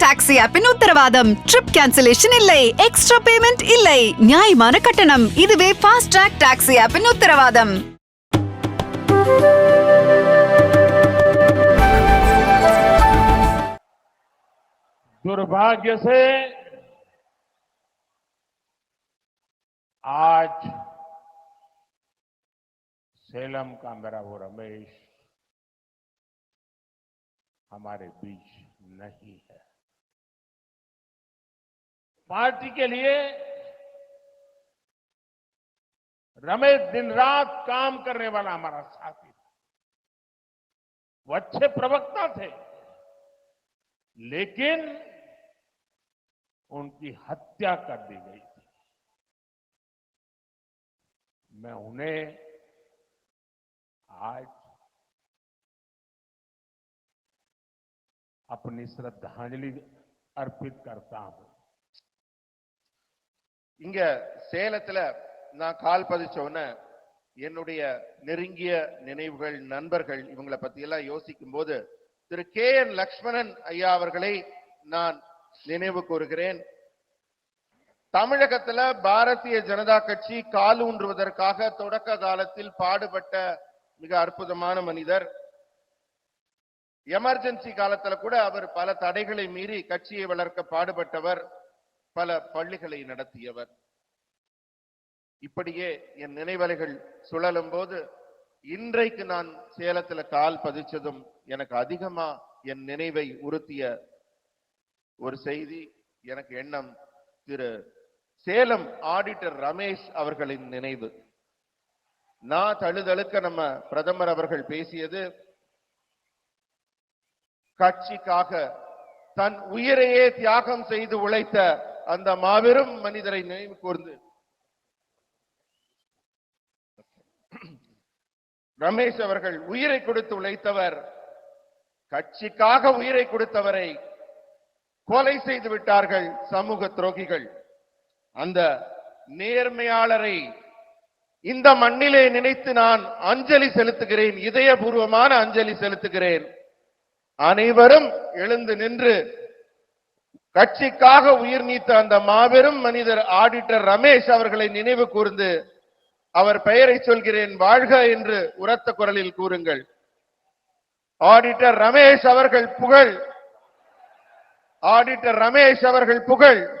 Taxi ஆப்பின் உத்தரவாதம் trip cancellation இல்லை எக்ஸ்ட்ரா பேமெண்ட் இல்லை நியாயமான கட்டணம் இதுவே ஃபாஸ்ட் ட்ராக் டாக்ஸி ஆப்பின் உத்தரவாதம் दुर्भाग्य से आज सेलम का मेरा वो रमेश हमारे बीच नहीं है पार्टी के लिए रमेश दिन रात काम करने वाला हमारा साथी था। वो अच्छे प्रवक्ता थे, लेकिन उनकी हत्या कर दी गई थी। मैं उन्हें आज अपनी श्रद्धांजलि अर्पित करता हूँ। இங்க சேலத்துல நான் கால் பதிச்ச உடனே என்னுடைய நெருங்கிய நினைவுகள் நண்பர்கள் இவங்களை பத்தி எல்லாம் யோசிக்கும் போது திரு கே என் லக்ஷ்மணன் ஐயா அவர்களை நான் நினைவு கூறுகிறேன். தமிழகத்துல பாரதிய ஜனதா கட்சி காலூன்றுவதற்காக தொடக்க காலத்தில் பாடுபட்ட மிக அற்புதமான மனிதர். எமர்ஜென்சி காலத்துல கூட அவர் பல தடைகளை மீறி கட்சியை வளர்க்க பாடுபட்டவர். பல பள்ளிகளை நடத்தியவர். இப்படியே என் நினைவலைகள் சுழலும் போது இன்றைக்கு நான் சேலத்துல கால் பதிச்சதும் எனக்கு அதிகமா என் நினைவை உறுத்திய ஒரு செய்தி எனக்கு எண்ணம் திரு சேலம் ஆடிட்டர் ரமேஷ் அவர்களின் நினைவு. நான் தழுதழுக்க நம்ம பிரதமர் அவர்கள் பேசியது கட்சிக்காக தன் உயிரையே தியாகம் செய்து உழைத்த அந்த மாபெரும் மனிதரை நினைவு கூர்ந்து. ரமேஷ் அவர்கள் உயிரை கொடுத்து உழைத்தவர் கட்சிக்காக உயிரை கொடுத்தவரை கொலை செய்து விட்டார்கள் சமூக துரோகிகள். அந்த நேர்மையாளரை இந்த மண்ணிலே நினைத்து நான் அஞ்சலி செலுத்துகிறேன் இதயபூர்வமான அஞ்சலி செலுத்துகிறேன். அனைவரும் எழுந்து நின்று கட்சிக்காக உயிர் நீத்த அந்த மாபெரும் மனிதர் ஆடிட்டர் ரமேஷ் அவர்களை நினைவு கூர்ந்து அவர் பெயரை சொல்கிறேன் வாழ்க என்று உரத்த குரலில் கூறுங்கள். ஆடிட்டர் ரமேஷ் அவர்கள் புகழ். ஆடிட்டர் ரமேஷ் அவர்கள் புகழ்.